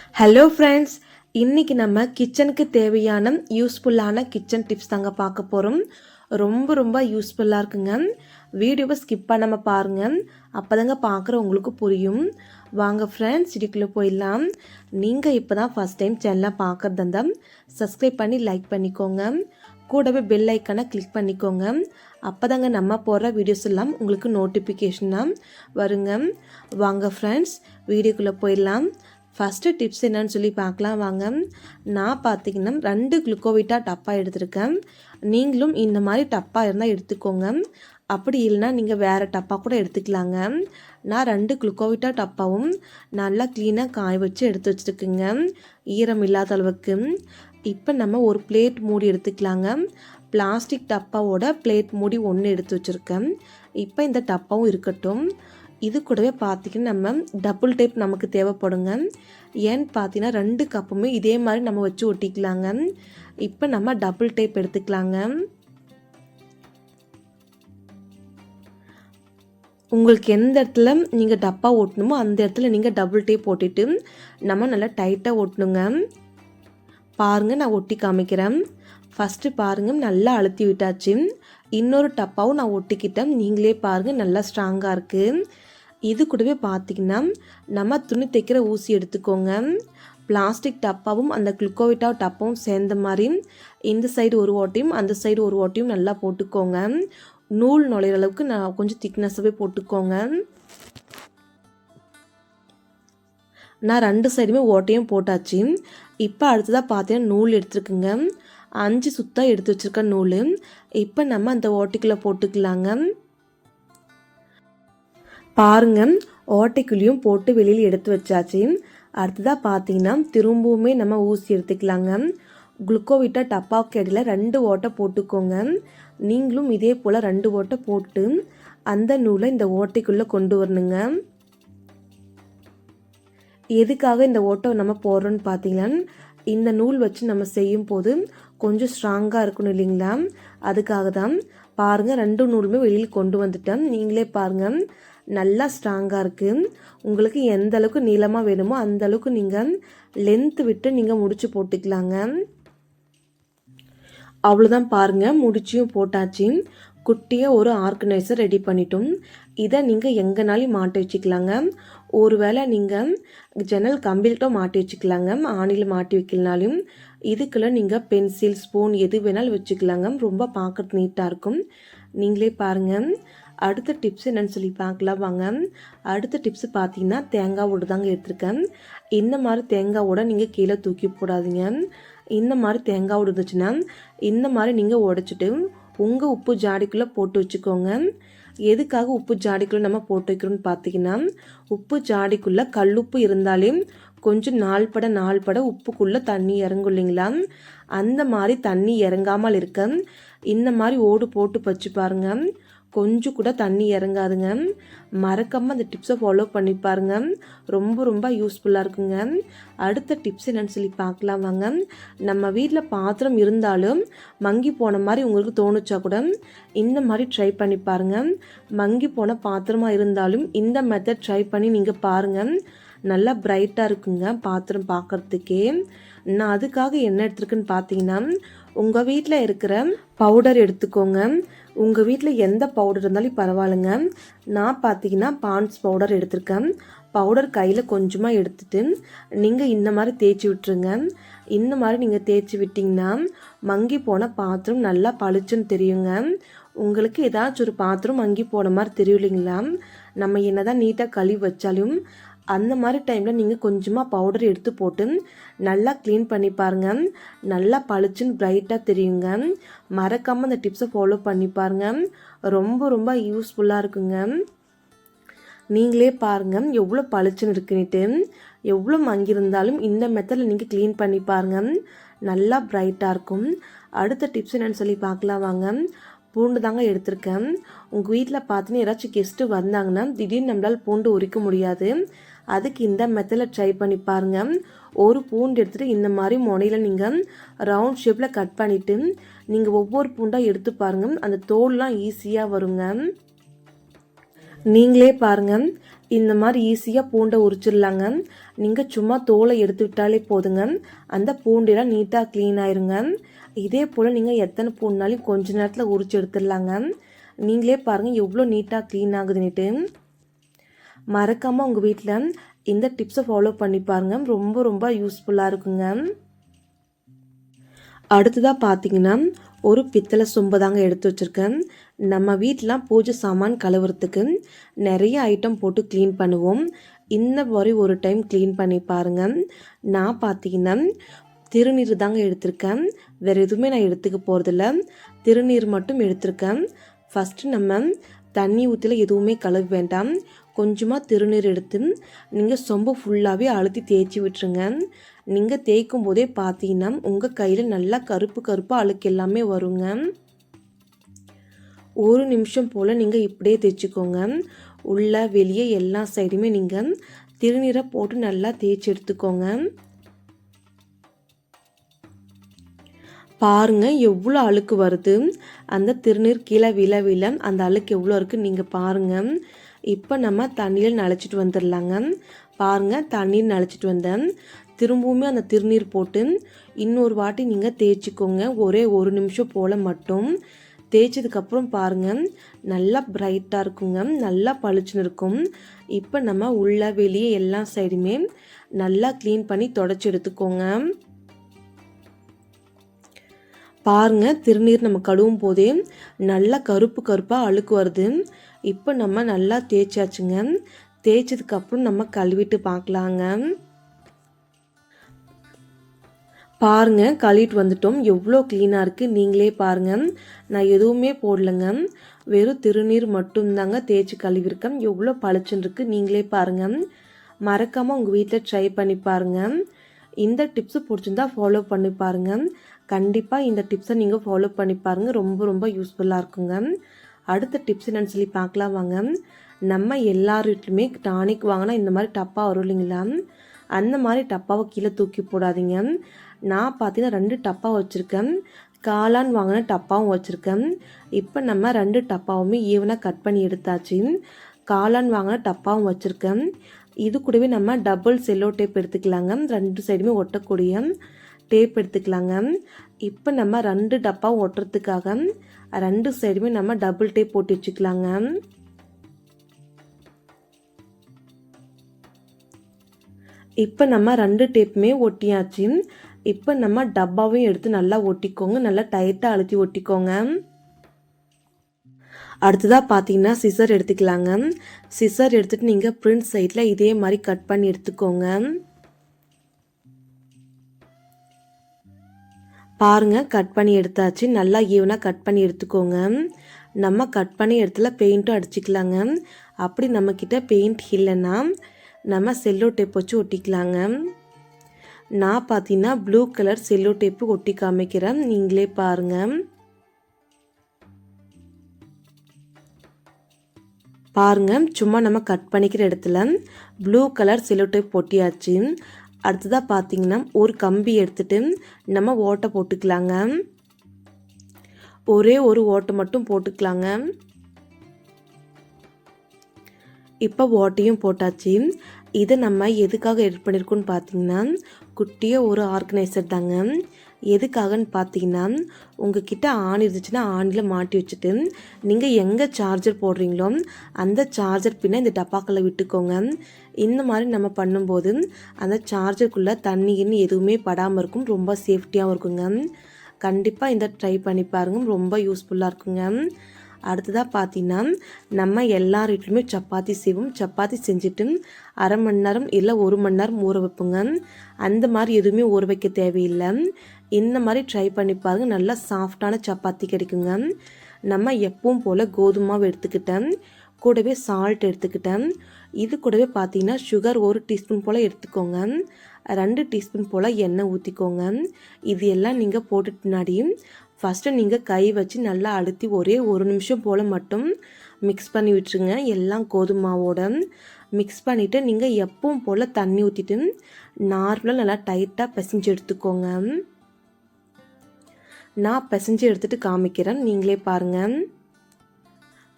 Hello friends இன்றைக்கி நம்ம கிச்சனுக்கு தேவையான யூஸ்ஃபுல்லான கிச்சன் டிப்ஸ் தாங்க பார்க்க போகிறோம் ரொம்ப ரொம்ப யூஸ்ஃபுல்லாக இருக்குங்க. வீடியோவை ஸ்கிப் பண்ணாமல் பாருங்கள் அப்போ தாங்க பார்க்குற உங்களுக்கு புரியும். வாங்க ஃப்ரெண்ட்ஸ் இதுக்குள்ளே போயிடலாம். நீங்கள் இப்போ தான் ஃபஸ்ட் டைம் சேனலாக பார்க்குறது இருந்தால் சப்ஸ்கிரைப் பண்ணி லைக் பண்ணிக்கோங்க. கூடவே பெல் ஐக்கனை கிளிக் பண்ணிக்கோங்க. அப்போ தாங்க நம்ம போடுற வீடியோஸ் எல்லாம் உங்களுக்கு நோட்டிஃபிகேஷனாக வருங்க. வாங்க ஃப்ரெண்ட்ஸ் வீடியோக்குள்ளே போயிடலாம். ஃபஸ்ட்டு டிப்ஸ் என்னன்னு சொல்லி பார்க்கலாம் வாங்க. நான் பார்த்தீங்கன்னா ரெண்டு குளுக்கோவிட்டா டப்பா எடுத்திருக்கேன். நீங்களும் இந்த மாதிரி டப்பா இருந்தால் எடுத்துக்கோங்க. அப்படி இல்லைன்னா நீங்கள் வேறு டப்பா கூட எடுத்துக்கலாங்க. நான் ரெண்டு குளுக்கோவிட்டா டப்பாவும் நல்லா க்ளீனாக காய வச்சு எடுத்து வச்சுருக்குங்க. ஈரம் இல்லாத அளவுக்கு. இப்போ நம்ம ஒரு பிளேட் மூடி எடுத்துக்கலாங்க. பிளாஸ்டிக் டப்பாவோட பிளேட் மூடி ஒன்று எடுத்து வச்சுருக்கேன். இப்போ இந்த டப்பாவும் இருக்கட்டும். இது கூடவே பார்த்திங்கன்னா நம்ம டபுள் டேப் நமக்கு தேவைப்படுங்க. ஏன்னு பார்த்தீங்கன்னா ரெண்டு கப்புமே இதே மாதிரி நம்ம வச்சு ஒட்டிக்கலாங்க. இப்போ நம்ம டபுள் டேப் எடுத்துக்கலாங்க. உங்களுக்கு எந்த இடத்துல நீங்கள் டப்பா ஓட்டணுமோ அந்த இடத்துல நீங்கள் டபுள் டேப் ஓட்டிட்டு நம்ம நல்லா டைட்டாக ஓட்டணுங்க பாருங்கள் நான் ஒட்டி காமிக்கிறேன். ஃபஸ்ட்டு பாருங்கள் நல்லா அழுத்தி விட்டாச்சு. இன்னொரு டப்பாவும் நான் ஒட்டிக்கிட்டேன். நீங்களே பாருங்கள் நல்லா ஸ்ட்ராங்காக இருக்குது இது கூடவே பார்த்தீங்கன்னா நம்ம துணி தைக்கிற ஊசி எடுத்துக்கோங்க. பிளாஸ்டிக் டப்பாவும் அந்த குளுக்கோவிட்டா டப்பாவும் சேர்ந்த மாதிரி இந்த சைடு ஒரு ஓட்டையும் அந்த சைடு ஒரு ஓட்டையும் நல்லா போட்டுக்கோங்க. நூல் நுழையிற அளவுக்கு நான் கொஞ்சம் திக்னஸாகவே போட்டுக்கோங்க. நான் ரெண்டு சைடுமே ஓட்டையும் போட்டாச்சு. இப்போ அடுத்ததாக பார்த்தீங்கன்னா நூல் எடுத்துருக்குங்க. அஞ்சு சுத்தாக எடுத்து வச்சுருக்க நூல். இப்போ நம்ம அந்த ஓட்டைக்குள்ளே போட்டுக்கலாங்க. பாருங்க ஓட்டைக்குள்ளேயும் போட்டு வெளியில் எடுத்து வச்சாச்சு. அடுத்ததாக பார்த்தீங்கன்னா திரும்பவுமே நம்ம ஊசி எடுத்துக்கலாங்க. குளுக்கோவிட்டா டப்பாவுக்கு இடையில் ரெண்டு ஓட்டை போட்டுக்கோங்க. நீங்களும் இதே போல் ரெண்டு ஓட்டை போட்டு அந்த நூலை இந்த ஓட்டைக்குள்ளே கொண்டு வரணுங்க. எதுக்காக இந்த ஓட்டை நம்ம போடுறோன்னு பார்த்தீங்கன்னா இந்த நூல் வச்சு நம்ம செய்யும் போது கொஞ்சம் ஸ்ட்ராங்காக இருக்கணும் இல்லைங்களா? அதுக்காக தான் பாருங்கள் ரெண்டு நூலுமே வெளியில் கொண்டு வந்துட்டேன். நீங்களே பாருங்கள் நல்லா ஸ்ட்ராங்காக இருக்குது உங்களுக்கு எந்த அளவுக்கு நீளமாக வேணுமோ அந்த அளவுக்கு நீங்கள் லென்த்து விட்டு நீங்கள் முடிச்சு போட்டுக்கலாங்க. அவ்வளோதான் பாருங்கள் முடிச்சியும் போட்டாச்சு. குட்டியாக ஒரு ஆர்கனைசர் ரெடி பண்ணிட்டோம். இதை நீங்கள் எங்கேனாலும் மாட்டி வச்சுக்கலாங்க. ஒருவேளை நீங்கள் ஜன்னல் கம்பில்ட்டோ மாட்டி வச்சுக்கலாங்க. ஆணியில் மாட்டி வைக்கலனாலும் இதுக்குள்ள நீங்கள் பென்சில் ஸ்பூன் எது வேணாலும் வச்சுக்கலாங்க. ரொம்ப பார்க்குறது நீட்டாக இருக்கும். நீங்களே பாருங்கள் அடுத்த டிப்ஸ் என்னென்னு சொல்லி பார்க்கலாம் வாங்க. அடுத்த டிப்ஸ் பார்த்தீங்கன்னா தேங்காய் தாங்க எடுத்திருக்கேன். இந்த மாதிரி தேங்காய் நீங்கள் கீழே தூக்கி போடாதீங்க. இந்த மாதிரி தேங்காய் இருந்துச்சுன்னா இந்த மாதிரி நீங்கள் உடச்சிட்டு உங்கள் உப்பு ஜாடிக்குள்ளே போட்டு வச்சுக்கோங்க. எதுக்காக உப்பு ஜாடிக்குள்ளே நம்ம போட்டு வைக்கிறோம்னு பார்த்தீங்கன்னா உப்பு ஜாடிக்குள்ளே கல்லுப்பு இருந்தாலே கொஞ்சம் நாள் பட நாள் பட உப்புக்குள்ளே தண்ணி இறங்கும் இல்லைங்களா? அந்த மாதிரி தண்ணி இறங்காமல் இருக்க இந்த மாதிரி ஓடு போட்டு வச்சு பாருங்க. கொஞ்சம் கூட தண்ணி இறங்காதுங்க. மறக்காமல் அந்த டிப்ஸை ஃபாலோ பண்ணி பாருங்க. ரொம்ப ரொம்ப யூஸ்ஃபுல்லாக இருக்குங்க. அடுத்த டிப்ஸ் என்னென்னு சொல்லி பார்க்கலாம் வாங்க. நம்ம வீட்டில் பாத்திரம் இருந்தாலும் மங்கி போன மாதிரி உங்களுக்கு தோணுச்சா கூட இந்த மாதிரி ட்ரை பண்ணி பாருங்க. மங்கி போன பாத்திரமாக இருந்தாலும் இந்த மெத்தட் ட்ரை பண்ணி நீங்கள் பாருங்கள் நல்லா பிரைட்டாக இருக்குங்க பாத்திரம் பார்க்குறதுக்கே நான் அதுக்காக என்ன எடுத்துருக்குன்னு பார்த்தீங்கன்னா உங்கள் வீட்டில் இருக்கிற பவுடர் எடுத்துக்கோங்க. உங்கள் வீட்டில் எந்த பவுடர் இருந்தாலும் பரவாயில்லைங்க. நான் பார்த்தீங்கன்னா பான்ஸ் பவுடர் எடுத்திருக்கேன். பவுடர் கையில் கொஞ்சமாக எடுத்துட்டு நீங்கள் இந்த மாதிரி தேய்ச்சி விட்டுருங்க. இந்த மாதிரி நீங்கள் தேய்ச்சி விட்டிங்கன்னா மங்கி போன பாத்திரம் நல்லா பளிச்சுன்னு தெரியுங்க. உங்களுக்கு ஏதாச்சும் ஒரு பாத்திரம் மங்கி போன மாதிரி தெரியும் இல்லைங்களா நம்ம என்னதான் நீட்டாக கழுவி வச்சாலும் அந்த மாதிரி டைமில் நீங்கள் கொஞ்சமாக பவுடர் எடுத்து போட்டு நல்லா க்ளீன் பண்ணி பாருங்கள் நல்லா பளிச்சுன்னு பிரைட்டாக தெரியுங்க. மறக்காமல் அந்த டிப்ஸை ஃபாலோ பண்ணி பாருங்கள் ரொம்ப ரொம்ப யூஸ்ஃபுல்லாக இருக்குங்க. நீங்களே பாருங்கள் எவ்வளோ பளிச்சுன்னு இருக்குன்னுட்டு. எவ்வளோ மங்கியிருந்தாலும் இந்த மெத்தடில் நீங்கள் க்ளீன் பண்ணி பாருங்கள் நல்லா பிரைட்டாக இருக்கும். அடுத்த டிப்ஸ் என்னென்னு சொல்லி பார்க்கலாம் வாங்க. பூண்டு தாங்க எடுத்திருக்கேன். உங்கள் வீட்டில் பார்த்துன்னு யாராச்சும் கெஸ்ட்டு வந்தாங்கன்னா திடீர்னு நம்மளால் பூண்டு உரிக்க முடியாது. அதுக்கு இந்த மெத்தடில் ட்ரை பண்ணி பாருங்கள் ஒரு பூண்டு எடுத்துகிட்டு இந்த மாதிரி முனையில் நீங்கள் ரவுண்ட் ஷேப்பில் கட் பண்ணிவிட்டு நீங்கள் ஒவ்வொரு பூண்டாக எடுத்து பாருங்கள் அந்த தோல்லாம் ஈஸியாக வருங்க. நீங்களே பாருங்கள் இந்த மாதிரி ஈஸியாக பூண்டை உரிச்சிடலாங்க. நீங்கள் சும்மா தோலை எடுத்து விட்டாலே போதுங்க. அந்த பூண்டெல்லாம் நீட்டாக க்ளீன் ஆயிருங்க. இதே போல் நீங்கள் எத்தனை பூண்டுனாலும் கொஞ்ச நேரத்தில் உரிச்சு எடுத்துடலாங்க. நீங்களே பாருங்கள் எவ்வளோ நீட்டாக க்ளீன் ஆகுதுன்னுட்டு. மறக்காமல் உங்கள் வீட்டில் இந்த டிப்ஸை ஃபாலோ பண்ணி பாருங்கள் ரொம்ப ரொம்ப யூஸ்ஃபுல்லாக இருக்குங்க. அடுத்ததாக பார்த்தீங்கன்னா ஒரு பித்தளை சொம்பு தாங்க எடுத்து வச்சுருக்கேன். நம்ம வீட்டிலாம் பூஜை சாமான் கழுவுறதுக்கு நிறைய ஐட்டம் போட்டு க்ளீன் பண்ணுவோம். இந்த மாதிரி ஒரு டைம் க்ளீன் பண்ணி பாருங்கள் நான் பார்த்தீங்கன்னா திருநீர் தாங்க எடுத்திருக்கேன். வேறு எதுவுமே நான் எடுத்துக்க போகிறதில்ல திருநீர் மட்டும் எடுத்திருக்கேன். ஃபஸ்ட்டு நம்ம தண்ணி ஊற்றில எதுவுமே கழுவ வேண்டாம். கொஞ்சமாக திருநீர் எடுத்து நீங்கள் சொம்பு ஃபுல்லாகவே அழுத்தி தேய்ச்சி விட்டுருங்க. நீங்கள் தேய்க்கும் போதே பார்த்தீங்கன்னா உங்கள் கையில் நல்லா கருப்பு கருப்பாக அழுக்கு எல்லாமே வருங்க. ஒரு நிமிஷம் போல் நீங்கள் இப்படியே தேய்ச்சிக்கோங்க. உள்ள வெளியே எல்லா சைடுமே நீங்கள் திருநீரை போட்டு நல்லா தேய்ச்சி எடுத்துக்கோங்க. பாருங்க எவ்வளோ அழுக்கு வருது. அந்த திருநீர் கீழே விழ விழ அந்த அழுக்கு எவ்வளோ இருக்குது நீங்கள் பாருங்கள் இப்போ நம்ம தண்ணியில் நனைச்சிட்டு வந்துடலாங்க பாருங்கள் தண்ணீர் நனைச்சிட்டு வந்தேன். திரும்பவுமே அந்த திருநீர் போட்டு இன்னொரு வாட்டி நீங்கள் தேய்ச்சிக்கோங்க. ஒரே ஒரு நிமிஷம் போல் மட்டும். தேய்ச்சதுக்கப்புறம் பாருங்கள் நல்லா பிரைட்டாக இருக்குங்க. நல்லா பளிச்சுன்னு இருக்கும். இப்போ நம்ம உள்ள வெளியே எல்லா சைடுமே நல்லா க்ளீன் பண்ணி தொடச்சி எடுத்துக்கோங்க. பாருங்க திருநீர் நம்ம கழுவும் போதே நல்லா கருப்பு கருப்பாக அழுக்கு வருது. இப்போ நம்ம நல்லா தேய்ச்சாச்சுங்க. தேய்ச்சதுக்கப்புறம் நம்ம கழுவிட்டு பார்க்கலாங்க பாருங்க கழுவிட்டு வந்துட்டோம். எவ்வளோ க்ளீனாக இருக்குது நீங்களே பாருங்கள் நான் எதுவுமே போடலைங்க. வெறும் திருநீர் மட்டும்தாங்க தேய்ச்சி கழுவிருக்கேன் எவ்வளோ பளிச்சுன்னு இருக்குது நீங்களே பாருங்கள் மறக்காமல் உங்கள் வீட்டில் ட்ரை பண்ணி பாருங்கள் இந்த டிப்ஸு பிடிச்சிருந்தா ஃபாலோ பண்ணி பாருங்கள் கண்டிப்பாக இந்த டிப்ஸை நீங்கள் ஃபாலோ பண்ணி பாருங்கள் ரொம்ப ரொம்ப யூஸ்ஃபுல்லாக இருக்குங்க. அடுத்த டிப்ஸ் என்னன்னு சொல்லி பார்க்கலாம் வாங்க. நம்ம எல்லார் வீட்லையுமே டானிக் வாங்கினா இந்த மாதிரி டப்பா வரும் இல்லைங்களா? அந்த மாதிரி டப்பாவை கீழே தூக்கி போடாதீங்க. நான் பார்த்தீங்கன்னா ரெண்டு டப்பா வச்சுருக்கேன். காளான் வாங்கின டப்பாவும் வச்சுருக்கேன். இப்போ நம்ம ரெண்டு டப்பாவுமே ஈவனாக கட் பண்ணி எடுத்தாச்சு. காளான் வாங்கின டப்பாவும் வச்சுருக்கேன். இது கூடவே நம்ம டபுள் செல்லோ டேப் எடுத்துக்கலாங்க. ரெண்டு சைடுமே ஒட்டக்கூடிய டேப் எடுத்துக்கலாங்க. இப்போ நம்ம ரெண்டு டப்பா ஒட்டுறதுக்காக ரெண்டு சைடுமே நம்ம டபுள் டேப் போட்டு வச்சுக்கலாங்க. இப்போ நம்ம ரெண்டு டேப்புமே ஒட்டியாச்சு. இப்போ நம்ம டப்பாவையும் எடுத்து நல்லா ஒட்டிக்கோங்க. நல்லா டைட்டாக அழுத்தி ஒட்டிக்கோங்க. அடுத்ததாக பார்த்தீங்கன்னா சிசர் எடுத்துக்கலாங்க. சிசர் எடுத்துகிட்டு நீங்கள் பிரிண்ட் சைடில் இதே மாதிரி கட் பண்ணி எடுத்துக்கோங்க. பாருங்கள் கட் பண்ணி எடுத்தாச்சு. நல்லா ஈவனாக கட் பண்ணி எடுத்துக்கோங்க. நம்ம கட் பண்ணி இடத்துல பெயிண்ட்டும் அடிச்சுக்கலாங்க. அப்படி நம்மக்கிட்ட பெயிண்ட் இல்லைன்னா நம்ம செல்லோ டேப் வச்சு ஒட்டிக்கலாங்க. நான் பார்த்தீங்கன்னா ப்ளூ கலர் செல்லோ டேப்பு ஒட்டி காமிக்கிறேன். நீங்களே பாருங்கள் பாருங்க சும்மா நம்ம கட் பண்ணிக்கிற இடத்துல ப்ளூ கலர் செல்லோ டேப் ஒட்டியாச்சு. அடுத்ததாக பார்த்தீங்கன்னா ஒரு கம்பி எடுத்துட்டு நம்ம ஓட்டை போட்டுக்கலாங்க. ஒரே ஒரு ஓட்டை மட்டும் போட்டுக்கலாங்க. இப்போ ஓட்டையும் போட்டாச்சு. இதை நம்ம எதுக்காக எடிட் பண்ணியிருக்கோன்னு பார்த்தீங்கன்னா குட்டியாக ஒரு ஆர்கனைசர் தாங்க. எதுக்காகன்னு பார்த்தீங்கன்னா உங்ககிட்ட ஆன் இருந்துச்சுன்னா ஆனில் மாட்டி வச்சுட்டு நீங்கள் எங்கே சார்ஜர் போடுறீங்களோ அந்த சார்ஜர் பின்னே இந்த டப்பாக்களை விட்டுக்கோங்க. இந்த மாதிரி நம்ம பண்ணும்போது அந்த சார்ஜருக்குள்ளே தண்ணி எதுவுமே படாமல் இருக்கும். ரொம்ப சேஃப்டியாகவும் இருக்குங்க. கண்டிப்பாக இந்த ட்ரை பண்ணி பாருங்க. ரொம்ப யூஸ்ஃபுல்லாக இருக்குங்க. அடுத்ததாக பார்த்தீங்கன்னா நம்ம எல்லார் வீட்லையுமே சப்பாத்தி செய்வோம். சப்பாத்தி செஞ்சுட்டு அரை மணி நேரம் இல்லை ஒரு மணி நேரம் ஊற வைப்போங்க. அந்த மாதிரி எதுவுமே ஊற வைக்க தேவையில்லை. இந்த மாதிரி ட்ரை பண்ணி பாருங்க. நல்லா சாஃப்டான சப்பாத்தி கிடைக்குங்க. நம்ம எப்பவும் போல் கோதுமாவை எடுத்துக்கிட்டேன். கூடவே சால்ட் எடுத்துக்கிட்டேன். இது கூடவே பார்த்தீங்கன்னா சுகர் ஒரு டீஸ்பூன் போல் எடுத்துக்கோங்க. ரெண்டு டீஸ்பூன் போல் எண்ணெய் ஊற்றிக்கோங்க இது எல்லாம் நீங்கள் போட்டுட்டு முன்னாடி ஃபஸ்ட்டு நீங்கள் கை வச்சு நல்லா அழுத்தி ஒரே ஒரு நிமிஷம் போல் மட்டும் மிக்ஸ் பண்ணி விட்டுருங்க. எல்லாம் கோதுமாவோட மிக்ஸ் பண்ணிவிட்டு நீங்கள் எப்பவும் போல் தண்ணி ஊற்றிட்டு நார்மலாக நல்லா டைட்டாக பிசைஞ்சு எடுத்துக்கோங்க. நான் பிசைஞ்சு எடுத்துகிட்டு காமிக்கிறேன். நீங்களே பாருங்கள்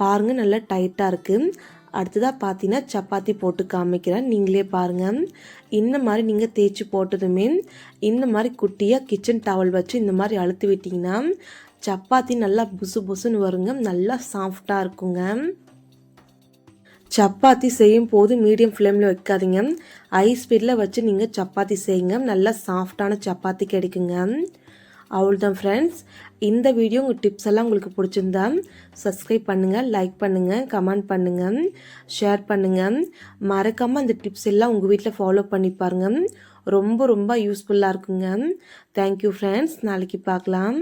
பாருங்கள் நல்லா டைட்டாக இருக்குது அடுத்ததாக பார்த்தீங்கன்னா சப்பாத்தி போட்டு காமிக்கிறேன். நீங்களே பாருங்கள் இந்த மாதிரி நீங்கள் தேய்ச்சி போட்டதுமே இந்த மாதிரி குட்டியாக கிச்சன் டவல் வச்சு இந்த மாதிரி அழுத்து விட்டிங்கன்னா சப்பாத்தி நல்லா புசு புசுன்னு வருங்க. நல்லா சாஃப்டாக இருக்குங்க. சப்பாத்தி செய்யும் போது மீடியம் ஃப்ளேமில் வைக்காதீங்க. ஹை ஸ்பீடில் வச்சு நீங்கள் சப்பாத்தி செய்யுங்க. நல்லா சாஃப்டான சப்பாத்தி கிடைக்குங்க. அவ்வளோதான் ஃப்ரெண்ட்ஸ் இந்த வீடியோ உங்கள் டிப்ஸ் எல்லாம் உங்களுக்கு பிடிச்சிருந்தா சப்ஸ்கிரைப் பண்ணுங்கள் லைக் பண்ணுங்கள் கமெண்ட் பண்ணுங்கள் ஷேர் பண்ணுங்கள் மறக்காமல் அந்த டிப்ஸ் எல்லாம் உங்கள் வீட்டில் ஃபாலோ பண்ணி பாருங்கள் ரொம்ப ரொம்ப யூஸ்ஃபுல்லாக இருக்குங்க. தேங்க்யூ ஃப்ரெண்ட்ஸ் நாளைக்கு பார்க்கலாம்.